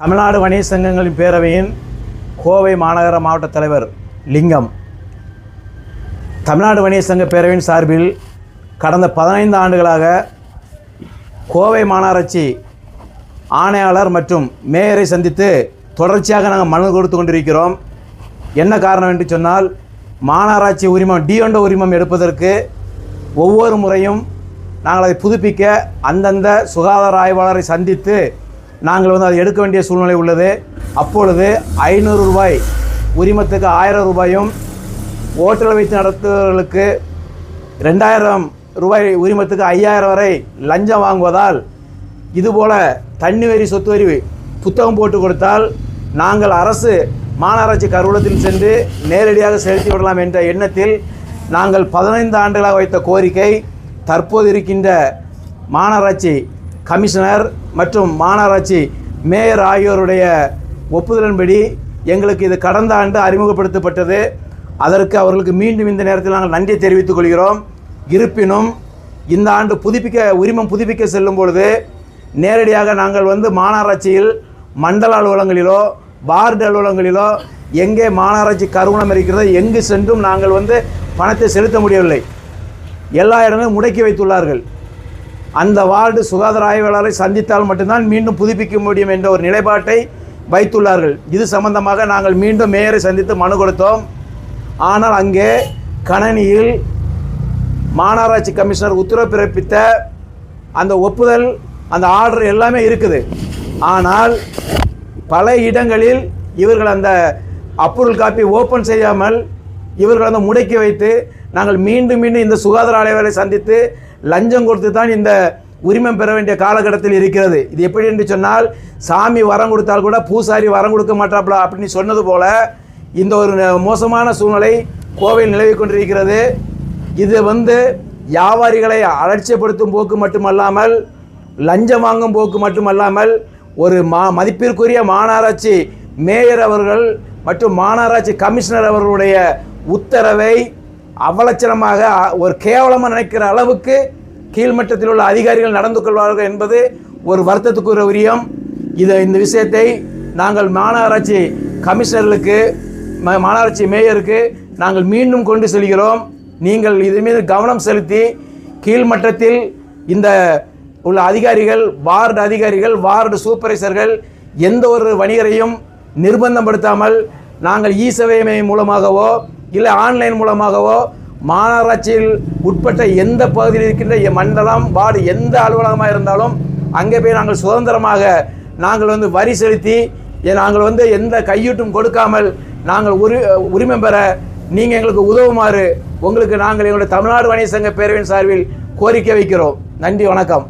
தமிழ்நாடு வணிக சங்கங்களின் பேரவையின் கோவை மாநகர மாவட்ட தலைவர் லிங்கம். தமிழ்நாடு வணிக சங்க பேரவையின் சார்பில் கடந்த பதினைந்து ஆண்டுகளாக கோவை மாநகராட்சி ஆணையாளர் மற்றும் மேயரை சந்தித்து தொடர்ச்சியாக நாங்கள் மனு கொடுத்து கொண்டிருக்கிறோம். என்ன காரணம் என்று சொன்னால் மாநகராட்சி உரிமம் டிஎன்டோ உரிமம் எடுப்பதற்கு ஒவ்வொரு முறையும் நாங்கள் அதை புதுப்பிக்க அந்தந்த சுகாதார ஆய்வாளரை சந்தித்து நாங்கள் வந்து அதை எடுக்க வேண்டிய சூழ்நிலை உள்ளது. அப்பொழுது ஐநூறு ரூபாய் உரிமத்துக்கு ஆயிரம் ரூபாயும் ஓட்டல் வைத்து நடத்துபவர்களுக்கு ரெண்டாயிரம் ரூபாய் உரிமத்துக்கு ஐயாயிரம் வரை லஞ்சம் வாங்குவதால் இதுபோல தண்ணி வரி சொத்து வரி புத்தகம் போட்டு கொடுத்தால் நாங்கள் அரசு மாநகராட்சி கருவூலத்தில் சென்று நேரடியாக செலுத்தி விடலாம் என்ற எண்ணத்தில் நாங்கள் பதினைந்து ஆண்டுகளாக வைத்த கோரிக்கை தற்போது இருக்கின்ற மாநகராட்சி கமிஷனர் மற்றும் மாநகராட்சி மேயர் ஆகியோருடைய ஒப்புதலின்படி எங்களுக்கு இது கடந்த ஆண்டு அறிமுகப்படுத்தப்பட்டது. அதற்கு அவர்களுக்கு மீண்டும் இந்த நேரத்தில் நாங்கள் நன்றி தெரிவித்துக் கொள்கிறோம். இருப்பினும் இந்த ஆண்டு புதுப்பிக்க உரிமம் புதுப்பிக்க செல்லும் பொழுது நேரடியாக நாங்கள் வந்து மாநகராட்சியில் மண்டல அலுவலகங்களிலோ வார்டு அலுவலகங்களிலோ எங்கே மாநகராட்சி கருவணம் இருக்கிறதோ எங்கு சென்றும் நாங்கள் வந்து பணத்தை செலுத்த முடியவில்லை. எல்லா இடங்களும் முடக்கி வைத்துள்ளார்கள். அந்த வார்டு சுகாதார ஆய்வாளரை சந்தித்தால் மட்டும்தான் மீண்டும் புதுப்பிக்க முடியும் என்ற ஒரு நிலைப்பாட்டை வைத்துள்ளார்கள். இது சம்பந்தமாக நாங்கள் மீண்டும் மேயரை சந்தித்து மனு கொடுத்தோம். ஆனால் அங்கே கணனியில் மாநகராட்சி கமிஷனர் உத்தரவு பிறப்பித்த அந்த ஒப்புதல் அந்த ஆர்டர் எல்லாமே இருக்குது. ஆனால் பல இடங்களில் இவர்கள் அந்த அப்ரூவல் காப்பி ஓப்பன் செய்யாமல் இவர்கள் அந்த முடக்கி வைத்து நாங்கள் மீண்டும் மீண்டும் இந்த சுகாதார ஆணையரை சந்தித்து லஞ்சம் கொடுத்து தான் இந்த உரிமம் பெற வேண்டிய காலகட்டத்தில் இருக்கிறது. இது எப்படி என்று சொன்னால் சாமி வரம் கொடுத்தால் கூட பூசாரி வரம் கொடுக்க மாட்டாப்ல அப்படின்னு சொன்னது போல இந்த ஒரு மோசமான சூழ்நிலை கோவையில் நிலவி கொண்டிருக்கிறது. இது வந்து வியாபாரிகளை அலட்சியப்படுத்தும் போக்கு மட்டுமல்லாமல் லஞ்சம் வாங்கும் போக்கு மட்டுமல்லாமல் ஒரு மா மதிப்பிற்குரிய மாநகராட்சி மேயர் அவர்கள் மற்றும் மாநகராட்சி கமிஷனர் அவர்களுடைய உத்தரவை அவலட்சணமாக ஒரு கேவலமாக நினைக்கிற அளவுக்கு கீழ்மட்டத்தில் உள்ள அதிகாரிகள் நடந்து கொள்வார்கள் என்பது ஒரு வருத்தத்துக்குரிய உரியம் இது இந்த விஷயத்தை நாங்கள் மாநகராட்சி கமிஷனர்களுக்கு மாநகராட்சி மேயருக்கு நாங்கள் மீண்டும் கொண்டு செல்கிறோம். நீங்கள் இது மீது கவனம் செலுத்தி கீழ்மட்டத்தில் இந்த உள்ள அதிகாரிகள் வார்டு அதிகாரிகள் வார்டு சூப்பர்வைசர்கள் எந்த ஒரு வணிகரையும் நிர்பந்தப்படுத்தாமல் நாங்கள் இ சேவை மூலமாகவோ இல்லை ஆன்லைன் மூலமாகவோ மாநகராட்சியில் உட்பட்ட எந்த பகுதியில் இருக்கின்ற மண்டலம் வார்டு எந்த அலுவலகமாக இருந்தாலும் அங்கே போய் நாங்கள் சுதந்திரமாக நாங்கள் வந்து வரி செலுத்தி நாங்கள் வந்து எந்த கையூட்டும் கொடுக்காமல் நாங்கள் உரி உரிமை பெற நீங்கள் எங்களுக்கு உதவுமாறு உங்களுக்கு நாங்கள் எங்களுடைய தமிழ்நாடு வணிக சங்க பேரவையின் சார்பில் கோரிக்கை வைக்கிறோம். நன்றி வணக்கம்.